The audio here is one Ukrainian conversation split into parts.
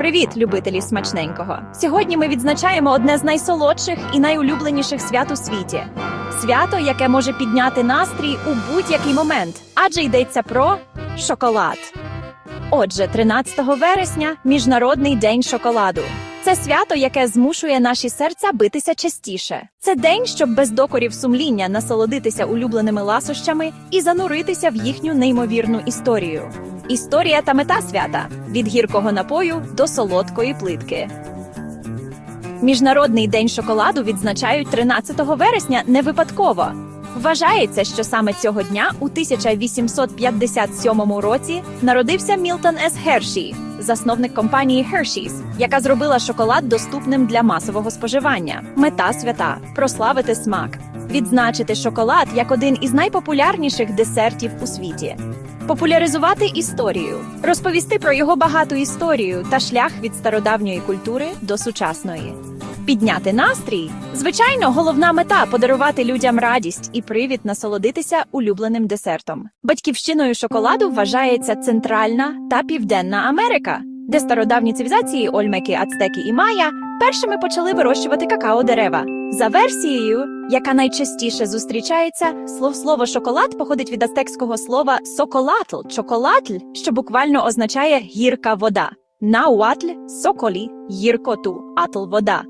Привіт, любителі смачненького! Сьогодні ми відзначаємо одне з найсолодших і найулюбленіших свят у світі. Свято, яке може підняти настрій у будь-який момент, адже йдеться про шоколад. Отже, 13 вересня Міжнародний день шоколаду. Це свято, яке змушує наші серця битися частіше. Це день, щоб без докорів сумління насолодитися улюбленими ласощами і зануритися в їхню неймовірну історію. Історія та мета свята від гіркого напою до солодкої плитки. Міжнародний день шоколаду відзначають 13 вересня не випадково. Вважається, що саме цього дня у 1857 році народився Мілтон С. Герші, засновник компанії Hershey's, яка зробила шоколад доступним для масового споживання. Мета свята прославити смак, відзначити шоколад як один із найпопулярніших десертів у світі. Популяризувати історію, розповісти про його багату історію та шлях від стародавньої культури до сучасної. Підняти настрій. Звичайно, головна мета подарувати людям радість і привід насолодитися улюбленим десертом. Батьківщиною шоколаду вважається Центральна та Південна Америка, де стародавні цивілізації Ольмеки, Ацтеки і Майя першими почали вирощувати какао-дерева. За версією, яка найчастіше зустрічається, слов слово шоколад походить від ацтекського слова соколатль, чоколатль, що буквально означає гірка вода. Науатль соколі гіркоту, атл вода.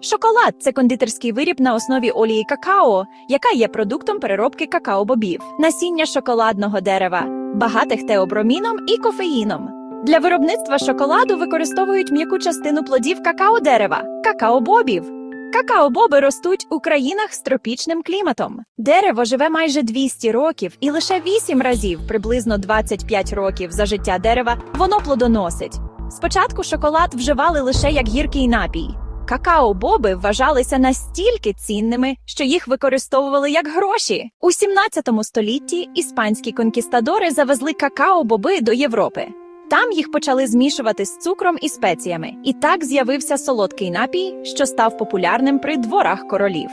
Шоколад це кондитерський виріб на основі олії какао, яка є продуктом переробки какао-бобів, насіння шоколадного дерева, багатих теоброміном і кофеїном. Для виробництва шоколаду використовують м'яку частину плодів какао-дерева какао-бобів. Какао-боби ростуть у країнах з тропічним кліматом. Дерево живе майже 200 років, і лише 8 разів, приблизно 25 років за життя дерева, воно плодоносить. Спочатку шоколад вживали лише як гіркий напій. Какао-боби вважалися настільки цінними, що їх використовували як гроші. У 17 столітті іспанські конкістадори завезли какао-боби до Європи. Там їх почали змішувати з цукром і спеціями, і так з'явився солодкий напій, що став популярним при дворах королів.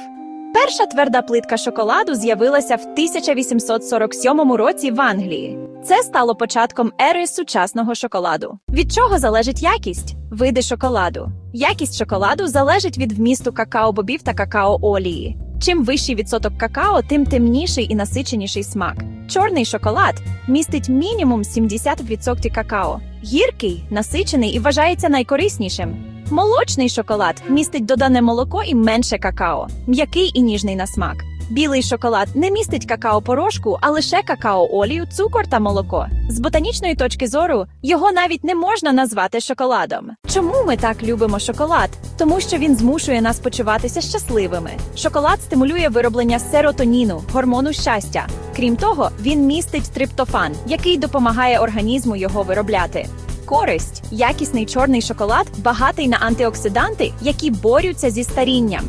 Перша тверда плитка шоколаду з'явилася в 1847 році в Англії. Це стало початком ери сучасного шоколаду. Від чого залежить якість? Види шоколаду. Якість шоколаду залежить від вмісту какао-бобів та какао-олії. Чим вищий відсоток какао, тим темніший і насиченіший смак. Чорний шоколад містить мінімум 70% какао. Гіркий, насичений і вважається найкориснішим. Молочний шоколад містить додане молоко і менше какао, м'який і ніжний на смак. Білий шоколад не містить какао-порошку, а лише какао-олію, цукор та молоко. З ботанічної точки зору його навіть не можна назвати шоколадом. Чому ми так любимо шоколад? Тому що він змушує нас почуватися щасливими. Шоколад стимулює вироблення серотоніну, гормону щастя. Крім того, він містить триптофан, який допомагає організму його виробляти. Користь якісний чорний шоколад багатий на антиоксиданти, які борються зі старінням.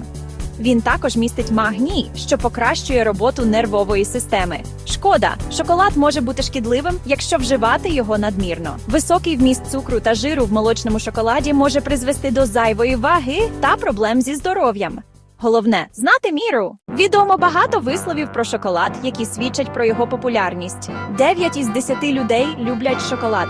Він також містить магній, що покращує роботу нервової системи. Шкода, шоколад може бути шкідливим, якщо вживати його надмірно. Високий вміст цукру та жиру в молочному шоколаді може призвести до зайвої ваги та проблем зі здоров'ям. Головне знати міру. Відомо багато висловів про шоколад, які свідчать про його популярність. Дев'ять із 10 людей люблять шоколад.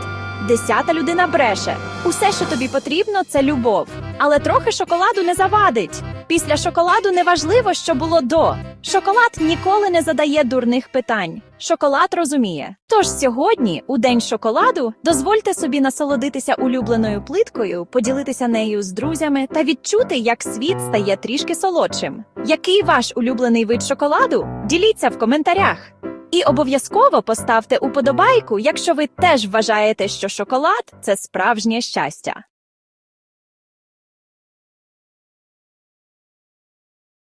Десята людина бреше. Усе, що тобі потрібно, це любов. Але трохи шоколаду не завадить. Після шоколаду неважливо, що було до. Шоколад ніколи не задає дурних питань. Шоколад розуміє. Тож сьогодні, у день шоколаду, дозвольте собі насолодитися улюбленою плиткою, поділитися нею з друзями та відчути, як світ стає трішки солодшим. Який ваш улюблений вид шоколаду? Діліться в коментарях. І обов'язково поставте уподобайку, якщо ви теж вважаєте, що шоколад це справжнє щастя.